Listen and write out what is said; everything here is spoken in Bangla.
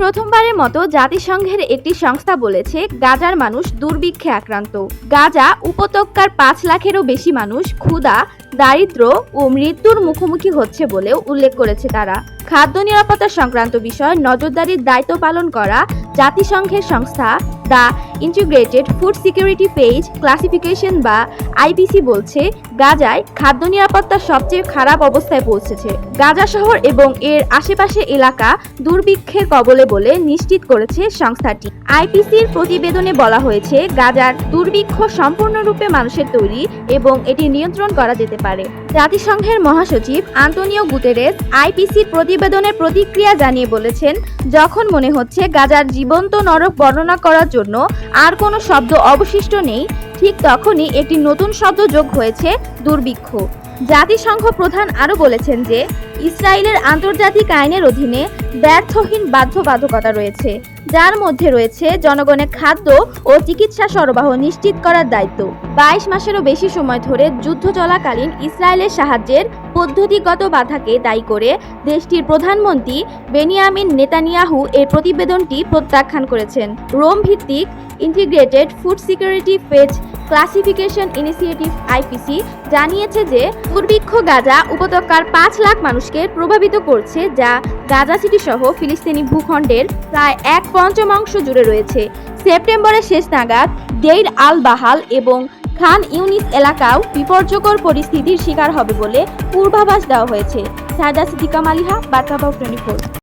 প্রথমবারের মতো জাতিসংঘের একটি সংস্থা বলেছে, গাজার মানুষ দুর্ভিক্ষে আক্রান্ত। গাজা উপত্যকার পাঁচ লাখেরও বেশি মানুষ ক্ষুধা, দারিদ্র ও মৃত্যুর মুখোমুখি হচ্ছে বলেও উল্লেখ করেছে তারা। খাদ্য নিরাপত্তা সংক্রান্ত বিষয়ে নজরদারির দায়িত্ব পালন করা জাতিসংঘের সংস্থা the integrated food security phase, classification বা আইপিসি বলছে, গাজায় খাদ্য নিরাপত্তা সবচেয়ে খারাপ অবস্থায় পৌঁছেছে। গাজা শহর এবং এর আশেপাশে এলাকা দুর্ভিক্ষের কবলে বলে নিশ্চিত করেছে সংস্থাটি। আইপিসির প্রতিবেদনে বলা হয়েছে, গাজার দুর্ভিক্ষ সম্পূর্ণরূপে মানুষের তৈরি এবং এটি নিয়ন্ত্রণ করা যেতে পারে। জাতিসংঘের মহাসচিব আন্তোনিও গুতেরেস আইপিসির প্রতিবেদনের প্রতিক্রিয়া জানিয়ে বলেছেন, যখন মনে হচ্ছে গাজার জীবন্ত নরক বর্ণনা করার জন্য আর কোনো শব্দ অবশিষ্ট নেই। ঠিক তখনই একটি নতুন শব্দ যোগ হয়েছে, দুর্ভিক্ষ। জাতিসংঘ প্রধান আরও বলেছেন যে, ইসরায়েলের আন্তর্জাতিক আইনের অধীনে ব্যর্থহীন বাধ্যবাধকতা রয়েছে, যার মধ্যে রয়েছে জনগণের খাদ্য ও চিকিৎসা সরবরাহ নিশ্চিত করার দায়িত্ব। বাইশ মাসেরও বেশি সময় ধরে যুদ্ধ চলাকালীন ইসরায়েলের সাহায্যের পদ্ধতিগত বাধাকে দায়ী করে দেশটির প্রধানমন্ত্রী বেনিয়ামিন নেতানিয়াহু এর প্রতিবেদনটি প্রত্যাখ্যান করেছেন। রোম ভিত্তিক integrated food security phase classification initiative IPC জানিয়েছে যে দুর্ভিক্ষ গাজা উপত্যকার পাঁচ লাখ মানুষকে প্রভাবিত করছে যা গাজা সিটি সহ ফিলিস্তিনি ভূখণ্ডের প্রায় এক পঞ্চমাংশ জুড়ে রয়েছে। সেপ্টেম্বরের শেষ নাগাদ ডেইর আল বাহাল এবং খান ইউনিস এলাকাও বিপর্যকর পরিস্থিতির শিকার হবে বলে পূর্বাভাস দেওয়া হয়েছে। সাজা সিদ্দিকা মালিহা, বার্তাবাহ টোয়েন্টি